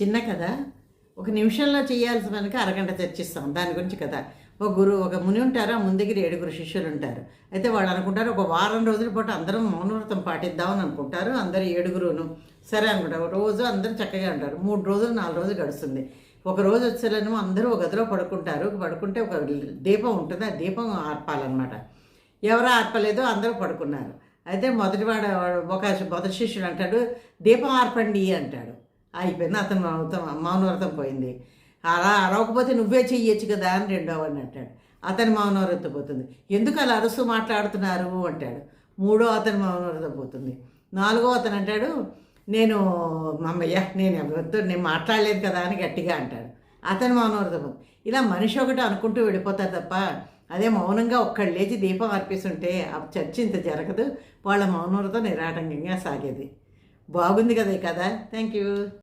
చిన్న కథ. ఒక నిమిషంలో చేయాల్సిన మనకి అరగంట చర్చిస్తాం. దాని గురించి కదా ఒక గురువు ఒక ముని ఉంటారు. ఆ ముందు దగ్గర ఏడుగురు శిష్యులు ఉంటారు. అయితే వాళ్ళు అనుకుంటారు ఒక వారం రోజుల పాటు అందరం మౌనవ్రతం పాటిద్దామని అనుకుంటారు. అందరు ఏడుగురును సరే అనుకుంటారు. ఒక రోజు అందరూ చక్కగా ఉంటారు. మూడు రోజులు నాలుగు రోజులు గడుస్తుంది. ఒక రోజు వచ్చేలేమో అందరూ ఒక గదిలో పడుకుంటారు. పడుకుంటే ఒక దీపం ఉంటుంది. ఆ దీపం ఆర్పాలన్నమాట. ఎవరు ఆర్పలేదో అందరూ పడుకున్నారు. అయితే మొదటివాడు ఒక మొదటి శిష్యుడు అంటాడు దీపం ఆర్పండి అంటాడు. అయిపోయింది. అతను మౌనం మౌనవ్రతం పోయింది. అలా అరవకపోతే నువ్వే చెయ్యొచ్చు కదా అని రెండో వాడిని అంటాడు. అతని మౌనవ్రతం పోతుంది. ఎందుకు అలా అరుసు మాట్లాడుతున్నారు అంటాడు. మూడో అతని మౌనవ్రతం పోతుంది. నాలుగో అతను అంటాడు నేను మమ్మయ్య నేను ఎవరితో నేను మాట్లాడలేదు కదా అని గట్టిగా అంటాడు. అతని మౌనవ్రతం పోతుంది. ఇలా మనిషి ఒకటి అనుకుంటూ వెళ్ళిపోతారు తప్ప అదే మౌనంగా ఒక్కళ్ళు లేచి దీపం అర్పిస్తుంటే ఆ చర్చ ఇంత జరగదు. వాళ్ళ మౌనవ్రతం నిరాటంకంగా సాగేది. బాగుంది కదా ఈ కథ. Thank you